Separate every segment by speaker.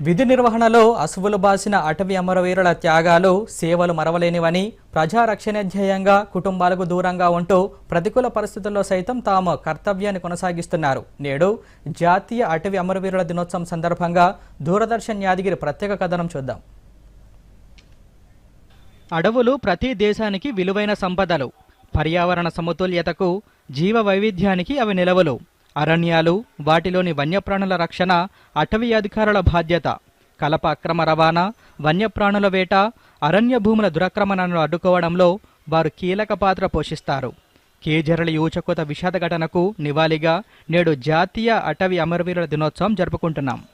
Speaker 1: విధి నిర్వహణలో అసువులు బాసిన అటవీ అమరవీరుల త్యాగాలు సేవలు మరవలేనివని ప్రజారక్షణ ధ్యేయంగా కుటుంబాలకు దూరంగా ఉంటూ ప్రతికూల పరిస్థితుల్లో సైతం తాము కర్తవ్యాన్ని కొనసాగిస్తున్నారు. నేడు జాతీయ అటవీ అమరవీరుల దినోత్సవం సందర్భంగా దూరదర్శన్ యాదగిరి ప్రత్యేక కథనం చూద్దాం. అడవులు ప్రతి దేశానికి విలువైన సంపదలు. పర్యావరణ సమతుల్యతకు జీవ వైవిధ్యానికి అవి నిలవలు. అరణ్యాలు వాటిలోని వన్యప్రాణుల రక్షణ అటవీ అధికారుల బాధ్యత. కలప అక్రమ రవాణా వన్యప్రాణుల వేట అరణ్య భూముల దురాక్రమణను అడ్డుకోవడంలో వారు కీలక పాత్ర పోషిస్తారు. కేజరళి ఊచకోత విషాద ఘటనకు నివాళిగా నేడు జాతీయ అటవీ అమరవీరుల దినోత్సవం జరుపుకుంటున్నాం.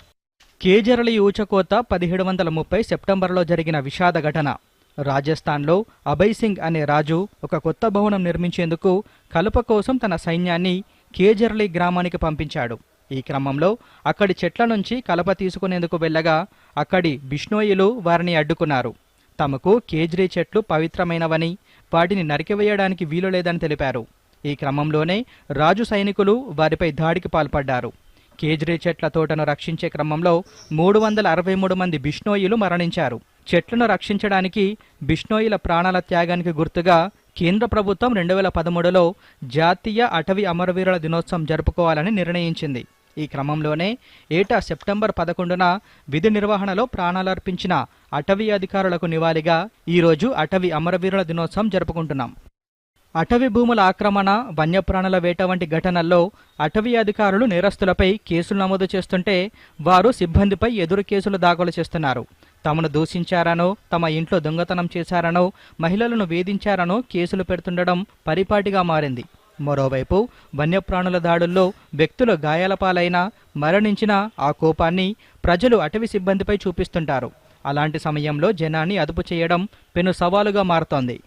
Speaker 1: కేజరళి ఊచకోత పదిహేడు వందల ముప్పై సెప్టెంబర్లో జరిగిన విషాద ఘటన. రాజస్థాన్లో అభయ్ సింగ్ అనే రాజు ఒక కొత్త భవనం నిర్మించేందుకు కలప కోసం తన సైన్యాన్ని కేజర్లీ గ్రామానికి పంపించాడు. ఈ క్రమంలో అక్కడి చెట్ల నుంచి కలప తీసుకునేందుకు వెళ్ళగా అక్కడి బిష్ణోయిలు వారిని అడ్డుకున్నారు. తమకు కేజ్రీ చెట్లు పవిత్రమైనవని వాటిని నరికివేయడానికి వీలు లేదని తెలిపారు. ఈ క్రమంలోనే రాజు సైనికులు వారిపై దాడికి పాల్పడ్డారు. కేజ్రీ చెట్ల తోటను రక్షించే క్రమంలో మూడు వందల అరవై మూడు మంది బిష్ణోయిలు మరణించారు. చెట్లను రక్షించడానికి బిష్ణోయిల ప్రాణాల త్యాగానికి గుర్తుగా కేంద్ర ప్రభుత్వం రెండు వేల పదమూడులో జాతీయ అటవీ అమరవీరుల దినోత్సవం జరుపుకోవాలని నిర్ణయించింది. ఈ క్రమంలోనే ఏటా సెప్టెంబర్ పదకొండున విధి నిర్వహణలో ప్రాణాలర్పించిన అటవీ అధికారులకు నివాళిగా ఈరోజు అటవీ అమరవీరుల దినోత్సవం జరుపుకుంటున్నాం. అటవీ భూముల ఆక్రమణ వన్యప్రాణుల వేట వంటి ఘటనల్లో అటవీ అధికారులు నేరస్తులపై కేసులు నమోదు చేస్తుంటే వారు సిబ్బందిపై ఎదురు కేసులు దాఖలు చేస్తున్నారు. తమను దూషించారనో తమ ఇంట్లో దొంగతనం చేశారనో మహిళలను వేధించారనో కేసులు పెడుతుండడం పరిపాటిగా మారింది. మరోవైపు వన్యప్రాణుల దాడుల్లో వ్యక్తులు గాయాల పాలైన మరణించిన ఆ కోపాన్ని ప్రజలు అటవీ సిబ్బందిపై చూపిస్తుంటారు. అలాంటి సమయంలో జనాన్ని అదుపు చేయడం పెను సవాలుగా మారుతోంది.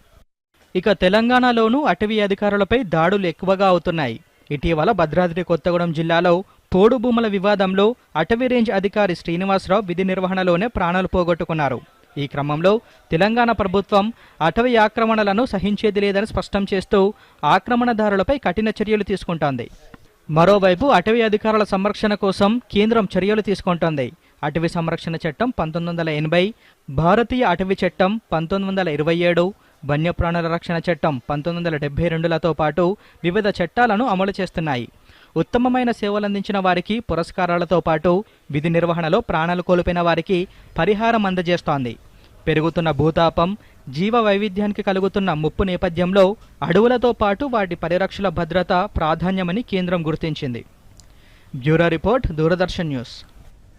Speaker 1: ఇక తెలంగాణలోనూ అటవీ అధికారులపై దాడులు ఎక్కువగా అవుతున్నాయి. ఇటీవల భద్రాద్రి కొత్తగూడెం జిల్లాలో పోడు భూముల వివాదంలో అటవీ రేంజ్ అధికారి శ్రీనివాసరావు విధి నిర్వహణలోనే ప్రాణాలు పోగొట్టుకున్నారు. ఈ క్రమంలో తెలంగాణ ప్రభుత్వం అటవీ ఆక్రమణలను సహించేది లేదని స్పష్టం చేస్తూ ఆక్రమణదారులపై కఠిన చర్యలు తీసుకుంటోంది. మరోవైపు అటవీ అధికారుల సంరక్షణ కోసం కేంద్రం చర్యలు తీసుకుంటోంది. అటవీ సంరక్షణ చట్టం పంతొమ్మిది వందల ఎనభై భారతీయ అటవీ చట్టం పంతొమ్మిది వందల ఇరవై ఏడు వన్యప్రాణుల రక్షణ చట్టం పంతొమ్మిది వందల డెబ్బై రెండులతో పాటు వివిధ చట్టాలను అమలు చేస్తున్నాయి. ఉత్తమమైన సేవలందించిన వారికి పురస్కారాలతో పాటు విధి నిర్వహణలో ప్రాణాలు కోల్పోయిన వారికి పరిహారం అందజేస్తోంది. పెరుగుతున్న భూతాపం జీవ వైవిధ్యానికి కలుగుతున్న ముప్పు నేపథ్యంలో అడవులతో పాటు వాటి పరిరక్షణ భద్రత ప్రాధాన్యమని కేంద్రం గుర్తించింది. Bureau report Doordarshan news.